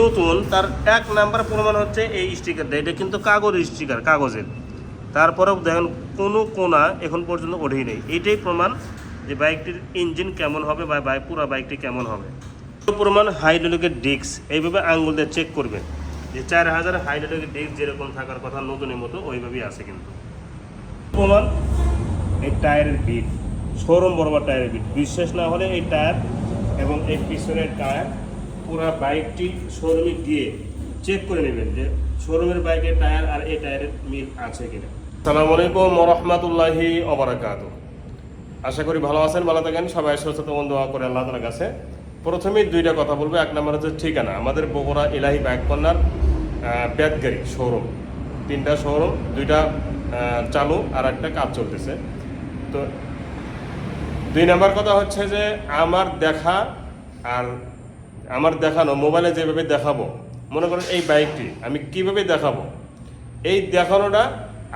নতুন, তার এক নাম্বার প্রমাণ হচ্ছে এই স্টিকারটা এটা কিন্তু কাগজ স্টিকার কাগজের। তারপরেও দেখেন, কোনো কোনা এখন পর্যন্ত ওঠেই নেই। এটাই প্রমাণ যে বাইকটির ইঞ্জিন কেমন হবে বা বাইক পুরো বাইকটি কেমন হবে। প্রমাণ হাইড্রোলিকের ডিস্ক এইভাবে আঙ্গুল দিয়ে চেক করবেন। যে চার হাজার হাইড্রোলিকের ডিস্ক যেরকম থাকার কথা নতুনের মতো, ওইভাবেই আছে কিন্তু। প্রমাণ, এই টায়ারের বিট শোরুম বরাবর টায়ারের বিট বিশ্বাস না হলে এই টায়ার এবং এই পিছনের টায়ার পুরো বাইকটি শোরুমে গিয়ে চেক করে নেবেন যে শোরুমের বাইকের টায়ার আর এই টায়ারের মিল আছে কিনা। সালাম আলাইকুম রহমতুল্লাহি অবরাকাত আশা করি ভালো আছেন, ভালো থাকেন, সবাই মন দোয়া করে আল্লাহ তালার কাছে। প্রথমেই দুইটা কথা বলব, এক নম্বর হচ্ছে ঠিকানা। আমাদের বগুড়া ইলাহি বাইক কর্নার ব্যাদগাড়ি শোরুম তিনটা শোরুম দুইটা চালু আর একটা কাজ চলতেছে। তো দুই নাম্বার কথা হচ্ছে যে আমার দেখা আর আমার দেখানো মোবাইলে যেভাবে দেখাবো, মনে করেন এই বাইকটি আমি কীভাবে দেখাবো? এই দেখানোটা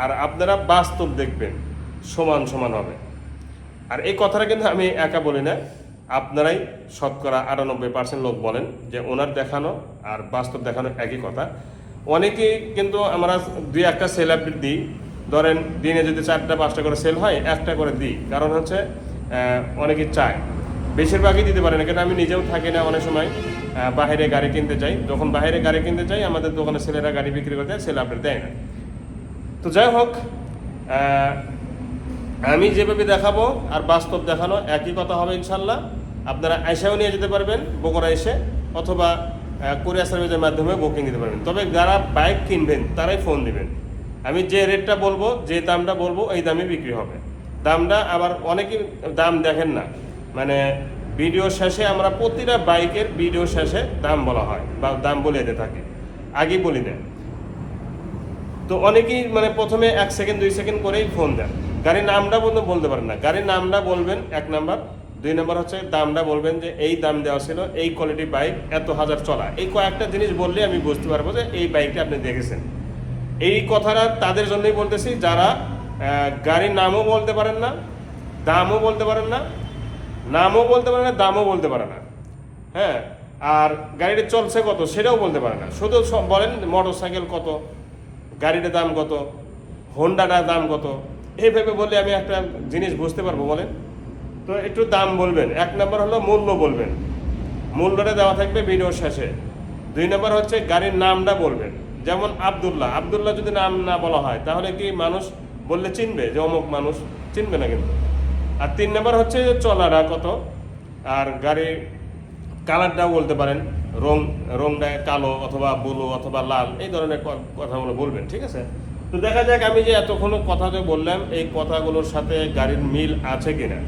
আর আপনারা বাস্তব দেখবেন, সমান সমান হবে। আর এই কথাটা কিন্তু আমি একা বলি না, আপনারাই শতকরা আটানব্বই পার্সেন্ট লোক বলেন যে ওনার দেখানো আর বাস্তব দেখানো একই কথা। অনেকেই কিন্তু আমরা দুই একটা সেল আপডেট দিই, ধরেন দিনে যদি চারটা, পাঁচটা করে সেল হয়, একটা করে দিই। কারণ হচ্ছে অনেকে চায়। বেশিরভাগই দিতে পারে না, কেন আমি নিজেও থাকি না অনেক সময় বাইরে গাড়ি কিনতে যাই। যখন বাইরে গাড়ি কিনতে যাই, আমাদের দোকানে ছেলেরা গাড়ি বিক্রি করতে সেল আপডেট দেয় না। তো যাই হোক আমি যেভাবে দেখাবো আর বাস্তব দেখানো, একই কথা হবে ইনশাল্লাহ আপনারা আইসাও নিয়ে যেতে পারবেন বগুড়া এসে, অথবা কোরিয়া সার্ভিসের মাধ্যমে বুকিং দিতে পারবেন। তবে যারা বাইক কিনবেন, তারাই ফোন দিবেন। আমি যে রেটটা বলব, যে দামটা বলব, এই দামে বিক্রি হবে। দামটা আবার অনেকেই দাম দেখেন না। মানে ভিডিও শেষে আমরা প্রতিটা বাইকের ভিডিও শেষে দাম বলা হয়, বা দাম বলে দিতে থাকি। আগে বলি দেন তো অনেকেই মানে প্রথমে এক সেকেন্ড দুই সেকেন্ড করেই ফোন দেন। গাড়ির নামটা বলতে বলতে পারেন না। গাড়ির নামটা বলবেন, এক নাম্বার দুই নাম্বার হচ্ছে দামটা বলবেন যে, এই দাম দেওয়া ছিল, এই কোয়ালিটি বাইক এত হাজার চলা। এই কয়েকটা জিনিস বললে আমি বুঝতে পারব যে, এই বাইকটা আপনি দেখেছেন। এই কথাটা তাদের জন্যই বলতেছি, যারা গাড়ির নামও বলতে পারেন না, দামও বলতে পারেন না নামও বলতে পারে না, দামও বলতে পারে না। হ্যাঁ? আর গাড়িটা চলছে কত সেটাও বলতে পারে না। শুধু বলেন মোটর সাইকেল কত গাড়িটার দাম কত হোন্ডাটার দাম কত। এইভাবে বললে আমি একটা জিনিস বুঝতে পারব, বলেন। তো একটু দাম বলবেন। এক নম্বর হলো মূল্য বলবেন। মূল্যটা দেওয়া থাকবে ভিডিওর শেষে। দুই নম্বর হচ্ছে গাড়ির নামটা বলবেন। যেমন আবদুল্লাহ। আবদুল্লাহ যদি নাম না বলা হয়, তাহলে কি মানুষ বললে চিনবে? যে অমুক মানুষ চিনবে না কিন্তু। আর তিন নম্বর হচ্ছে চলাটা কত? আর গাড়ির কালারটাও বলতে পারেন, রং, রংটা কালো অথবা ব্লু অথবা লাল, এই ধরনের কথাগুলো বলবেন, ঠিক আছে? তো দেখা যাক আমি যে এতক্ষণ কথা যে বললাম, এই কথাগুলোর সাথে গাড়ির মিল আছে কিনা।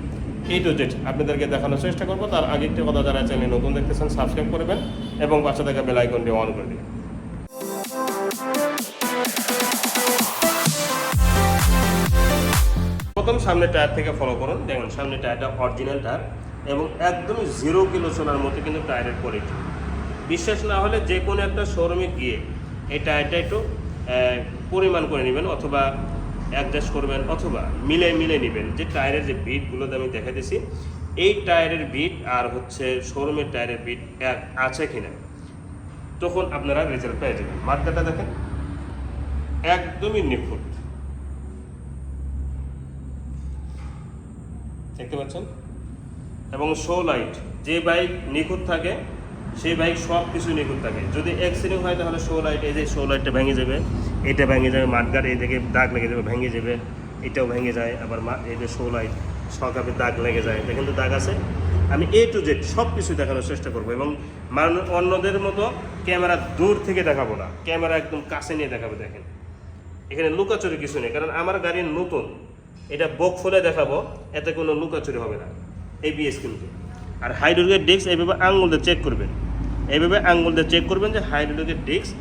এই টু জেড আপনাদেরকে দেখানোর চেষ্টা করব। তার আগে একটা কথা যারা চ্যানেল নতুন দেখতেছেন সাবস্ক্রাইব করবেন এবং পাশে থাকা বেল অন করে দিবেন। প্রথম সামনে টায়ার থেকে ফলো করুন। দেখুন, সামনে টায়ারটা অরিজিনাল টায়ার এবং একদমই জিরো কিলো সোনার মতো কিন্তু টায়ারের কোয়ালিটি বিশ্বাস না হলে যে কোনো একটা শোরুমে গিয়ে এই টায়ারটা একটু পরিমাণ করে নেবেন অথবা অ্যাডজাস্ট করবেন অথবা মিলে মিলে নেবেন। যে টায়ারের যে বিটগুলোতে আমি দেখাতেছি এই টায়ারের বিট আর হচ্ছে শোরুমের টায়ারের বিট এক আছে কিনা, তখন আপনারা রেজাল্ট পেয়ে যাবেন। মার্কাটা দেখেন, একদমই নিখুঁত। দেখতে পাচ্ছেন? এবং শো লাইট যে বাইক নিখুঁত থাকে, সেই বাইক সব কিছু নিখুঁত থাকে। যদি অ্যাক্সিডেন্ট হয়, তাহলে শো লাইট এই যে শো লাইটটা ভেঙে যাবে, এটা ভেঙে যাবে মাঠগার এই দিকে দাগ লেগে যাবে, ভেঙে যাবে, এটাও ভেঙে যায়, আবার এই যে শো লাইট সকাপে দাগ লেগে যায় এটা কিন্তু দাগ আছে। আমি এ টু জেড সব কিছু দেখানোর চেষ্টা করব এবং মানুষ অন্যদের মতো ক্যামেরা দূর থেকে দেখাবো না। ক্যামেরা একদম কাছে নিয়ে দেখাবো, দেখেন। এখানে লুকাচুরি কিছু নেই, কারণ আমার গাড়ি নতুন। এটা বক ফুলে দেখাবো, এতে কোনো লুকাচুরি হবে না এবিএস কিন্তু। আর হাইড্রোলিকের ডিস্ক এইভাবে আঙুল দিয়ে চেক করবেন। এইভাবে আঙুল দিয়ে চেক করবেন যে হাইড্রোলিকের ডিস্ক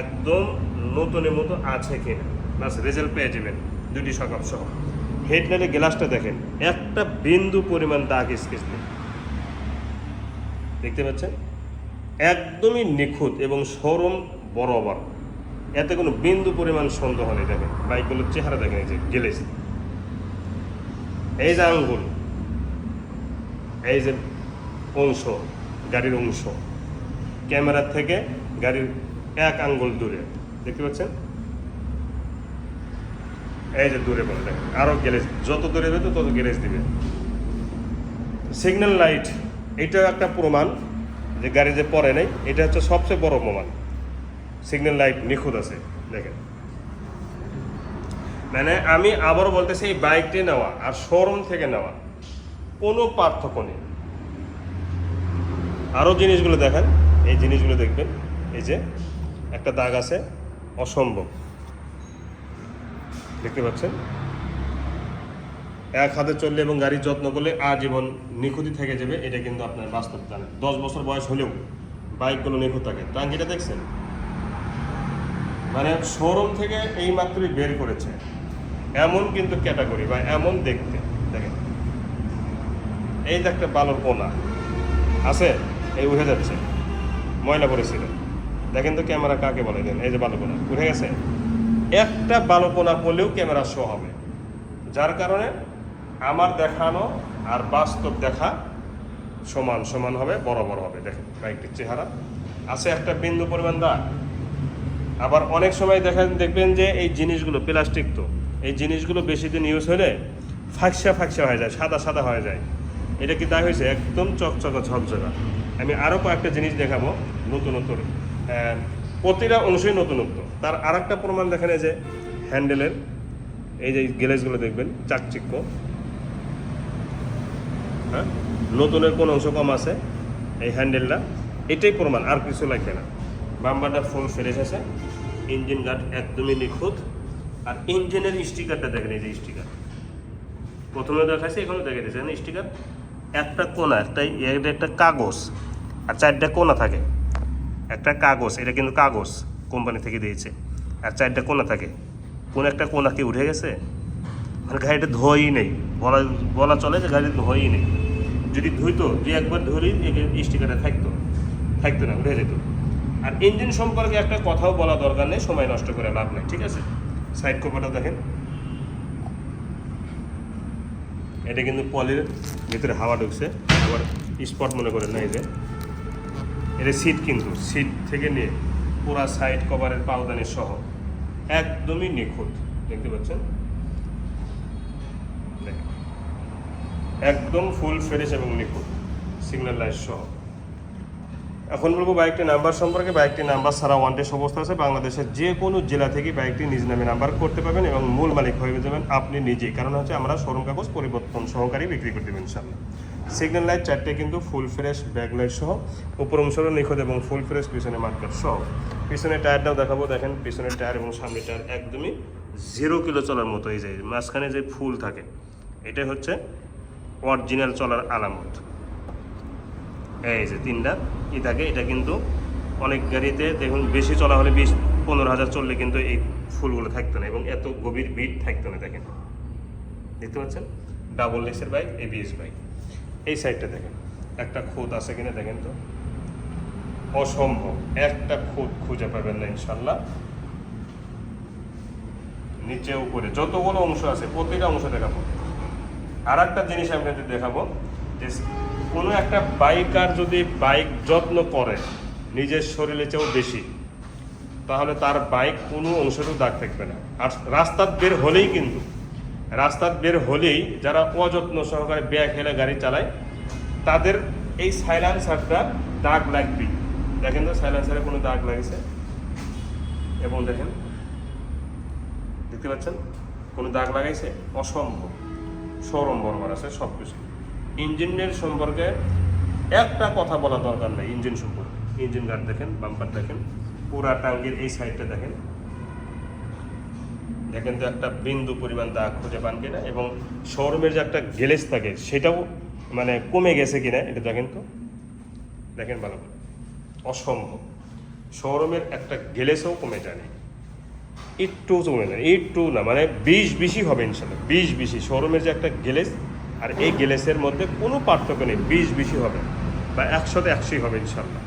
একদম নতুনের মতো আছে কিনা। বাস রেজাল্ট পেয়ে যাবেন দুটি সকাপ সহ। হেডলাইটের গ্লাসটা দেখেন, একটা বিন্দু পরিমাণ দাগ স্কেচ নেই দেখতে পাচ্ছেন? একদমই নিখুঁত এবং সরম বরাবর। এতে কোনো বিন্দু পরিমাণ সন্দেহ নেই দেখেন বাইকগুলোর চেহারা দেখেন এই যে গেলেছে এই যে আঙ্গুল, এই যে অংশ, গাড়ির অংশ, ক্যামেরার থেকে গাড়ির এক আঙ্গুল দূরে, দেখতে পাচ্ছেন? এই যে দূরে বলে আরও গ্যারেজ, যত দূরে যাবে তত গ্যারেজ দিবে। সিগন্যাল লাইট এটাও একটা প্রমাণ যে গাড়ি যে পরে নেই, এটা হচ্ছে সবচেয়ে বড় প্রমাণ। সিগন্যাল লাইট নিখুঁত আছে, দেখেন। মানে আমি আবারও বলতেছি, এই বাইকটি নেওয়া আর শোরুম থেকে নেওয়া, কোনো পার্থক্য নেই। আরও জিনিসগুলো দেখেন, এই জিনিসগুলো দেখবেন, এই যে একটা দাগ আছে, অসম্ভব। দেখতে পাচ্ছেন? এক হাতে চললে এবং গাড়ির যত্ন করলে আজীবন নিখুঁতি থেকে যাবে, এটা কিন্তু আপনার বাস্তব জানেন। দশ বছর বয়স হলেও বাইকগুলো নিখুঁত থাকে। টাঙ্কিটা দেখছেন? মানে শোরুম থেকে এই মাত্রই বের করেছে। এমন কিন্তু ক্যাটাগরি বা এমন দেখতে, দেখেন। এই যে একটা বালুর কোনা, আছে? এই উঠে যাচ্ছে। ময়লা পড়েছিল। দেখেন তো ক্যামেরা কাকে বলে দেন? এই যে বালুকোনা উঠে গেছে। একটা বালুকোনা পড়লেও ক্যামেরা শো হবে। যার কারণে আমার দেখানো আর বাস্তব দেখা সমান সমান হবে, বড় হবে। দেখেন বাইকটির চেহারা। আছে একটা বিন্দু পরিমাণ দাগ। আবার অনেক সময় দেখেন, দেখবেন যে এই জিনিসগুলো প্লাস্টিক তো। এই জিনিসগুলো বেশি দিন ইউজ হলে ফাঁকসা ফাঁকসা হয়ে যায় সাদা সাদা হয়ে যায়। এটা কি তাই হয়েছে? একদম চকচকা ঝকঝকা। আমি আরও কয়েকটা জিনিস দেখাবো নতুন নতুন আহ, প্রতিটা অংশই নতুনত্ব। তার আর একটা প্রমাণ দেখেন যে হ্যান্ডেলের এই যে গ্যালেজগুলো দেখবেন চাকচিক্য। হ্যাঁ? নতুনের কোন অংশ কম আছে এই হ্যান্ডেলটা। এটাই প্রমাণ আর কিছু লাগবে না। বাম্বারটা ফুল ফ্রেশ আছে। ইঞ্জিন গার্ড একদমই নিখুঁত। আর ইঞ্জিনের স্টিকারটা দেখেন এই যে স্টিকার প্রথমে দেখাইছে, এখানে দেখে দিয়েছেন স্টিকার একটা কোনা, একটা এটা একটা কাগজ, আর চারটা কোনা থাকে। একটা কাগজ, এটা কিন্তু কাগজ কোম্পানি থেকে দিয়েছে। আর চারটা কোনা থাকে। কোন একটা কোনা কি উঠে গেছে? মানে গাড়িটা ধোয়ই নেই। বলা বলা চলে যে গাড়ি ধোয়ই নেই। যদি ধুইতো দুই একবার ধরি স্টিকারটা থাকতো। থাকতো না উঠে যেত। আর ইঞ্জিন সম্পর্কে একটা কথাও বলা দরকার নেই, সময় নষ্ট করে লাভ নেই, ঠিক আছে? সাইড কভারটা দেখেন। এটা কিন্তু পলির ভিতরে হাওয়া ঢুকছে, আবার স্পট মনে করেন না এই যে। এটা সিট কিন্তু, সিট থেকে নিয়ে পুরা সাইড কভারের পাওদানি সহ একদমই নিখুঁত, দেখতে পাচ্ছেন? একদম ফুল ফ্রেশ এবং নিখুঁত, সিগন্যাল লাইট সহ। এখন বলব বাইকটির নাম্বার সম্পর্কে। বাইকটির নাম্বার ছাড়া ওয়ান টেস্ট অবস্থা আছে। বাংলাদেশের যে কোনো জেলা থেকে বাইকটি নিজ নামে নাম্বার করতে পারবেন এবং মূল মালিক হয়ে যাবেন আপনি নিজেই। কারণ হচ্ছে আমরা শোরুম কাগজ পরিবর্তন সহকারী বিক্রি করে দেবেন ইনশাল্লাহ সিগন্যাল লাইট চারটে কিন্তু ফুল ফ্রেশ ব্যাক লাইট সহ, উপর অংশটা নিখুঁত এবং ফুল ফ্রেশ পিছনে মার্কার সহ। পিছনের টায়ারটাও দেখাবো, দেখেন পিছনের টায়ার এবং সামনের টায়ার একদমই জিরো কিলো চলার মতো এই যে, মাঝখানে যে ফুল থাকে, এটাই হচ্ছে অরিজিনাল চলার আলামত। এই যে তিনটা ই থাকে এটা কিন্তু অনেক গাড়িতে দেখুন বেশি চলা হলে বিশ, পনেরো হাজার চললে কিন্তু এই ফুলগুলো থাকতো না এবং এত গভীর বিট থাকতো না দেখেন। দেখতে পাচ্ছেন? ডাবল লেসের বাইক এ এবিএস বাইক এই সাইডটা দেখেন, একটা খুঁত আছে কিনা দেখেন তো? অসম্ভব। একটা খুঁত খুঁজে পাবেন না ইনশাল্লাহ নিচে, উপরে, যতগুলো অংশ আছে, প্রতিটা অংশ দেখাবো। আর একটা জিনিস আপনাদের দেখাবো, যে কোনো একটা বাইকার যদি বাইক যত্ন করে, নিজের শরীরে চেয়েও বেশি, তাহলে তার বাইক কোনো অংশেরও দাগ থাকবে না। আর রাস্তার বের হলেই কিন্তু, রাস্তার বের হলেই যারা অযত্ন সহকারে ব্যাগ হেলে গাড়ি চালায়, তাদের এই সাইলেন্সারটা দাগ লাগবেই। দেখেন তো, সাইলেন্সারে কোনো দাগ লাগছে? এবং দেখেন, দেখতে পাচ্ছেন? কোনো দাগ লাগাইছে? অসম্ভব। শোরুম বরাবর আছে সব কিছু ইঞ্জিনের সম্পর্কে একটা কথা বলা দরকার নেই, ইঞ্জিন সম্পর্কে। ইঞ্জিন গার্ড দেখেন বাম্পার দেখেন, পুরা টাঙ্গির এই সাইডটা দেখেন। দেখেন তো একটা বিন্দু পরিমাণ দাগ খুঁজে পান কিনা এবং শোরুমের যে একটা গ্যালেজ থাকে, সেটাও মানে কমে গেছে কিনা, এটা দেখেন তো। দেখেন ভালো করে। অসম্ভব। শোরুমের একটা গ্যালেজও কমে যায়নি। একটু কমে না একটু না মানে বিশ বেশি হবে ইনশাল্লাহ, বিশ বেশি শোরুমের যে একটা গ্যালেজ আর এই গ্যালেসের মধ্যে কোনো পার্থক্য নেই, বিশ বেশি হবে বা একশোতে একশোই হবে ইনশাল্লাহ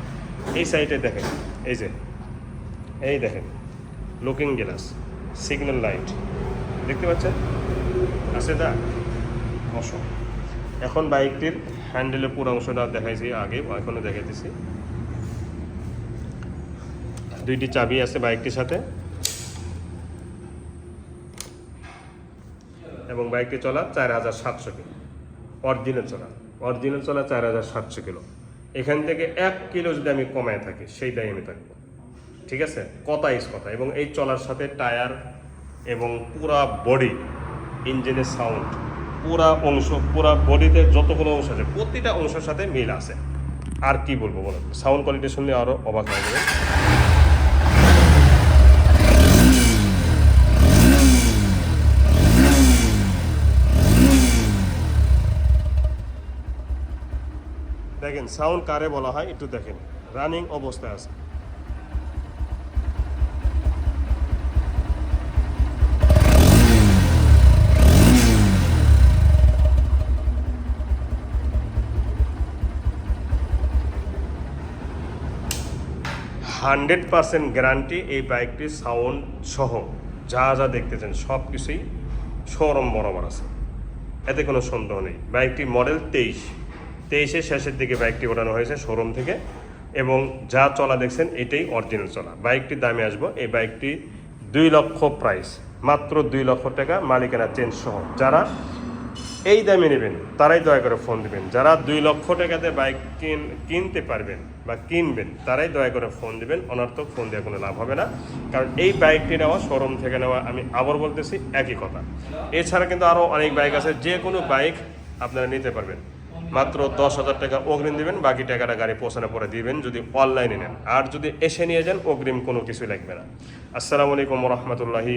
এই সাইডে দেখেন, এই যে, এই দেখেন লুকিং গ্লাস সিগন্যাল লাইট দেখতে পাচ্ছেন? আছে দা অসম এখন বাইকটির হ্যান্ডেলের পুরো অংশটা দেখাইছি আগে, এখনও দেখাইতেছি। দুইটি চাবি আছে বাইকটির সাথে। এবং বাইকটি চলা চার হাজার সাতশো অরিজিনাল চলা। অরিজিনাল চলা চার হাজার সাতশো কিলো। এখান থেকে এক কিলো যদি আমি কমায় থাকি, সেই দায় আমি থাকব। ঠিক আছে? কথা ইস কথা। এবং এই চলার সাথে টায়ার এবং পুরা বডি ইঞ্জিনের সাউন্ড পুরা অংশ, পুরা বডিতে যতগুলো অংশ আছে, প্রতিটা অংশের সাথে মিল আছে। আর কি বলব বলো সাউন্ড কোয়ালিটি শুনলে আরও অবাক হয়ে যাবে দেখেন সাউন্ড কারে বলা হয়? একটু দেখেন। রানিং অবস্থায় আছে। হান্ড্রেড পার্সেন্ট গ্যারান্টি এই বাইকটির সাউন্ড সহ যা যা দেখতেছেন, সব কিছুই শোরুম বরাবর আছে। এতে কোনো সন্দেহ নেই। বাইকটি মডেল তেইশ। তেইশের শেষের দিকে বাইকটি ওঠানো হয়েছে শোরুম থেকে এবং যা চলা দেখছেন এটাই অরিজিনাল চলা। বাইকটির দামে আসব। এই বাইকটি দুই লক্ষ প্রাইস মাত্র দুই লক্ষ টাকা মালিকানা চেঞ্জ সহ। যারা এই দামে নেবেন, তারাই দয়া করে ফোন দিবেন। যারা দুই লক্ষ টাকাতে বাইক কিন কিনতে পারবেন বা কিনবেন, তারাই দয়া করে ফোন দিবেন। অনর্থক ফোন দেওয়া কোনো লাভ হবে না। কারণ এই বাইকটি নেওয়া, শোরুম থেকে নেওয়া, আমি আবার বলতেছি একই কথা। এছাড়া কিন্তু আরও অনেক বাইক আছে, যে কোনো বাইক আপনারা নিতে পারবেন। মাত্র দশ হাজার টাকা অগ্রিম দিবেন, বাকি টাকাটা গাড়ি পৌঁছানোর পরে দিবেন যদি অনলাইনে নেন। আর যদি এসে নিয়ে যান, অগ্রিম কোনো কিছুই লাগবে না। আসসালামু আলাইকুম রহমতুল্লাহি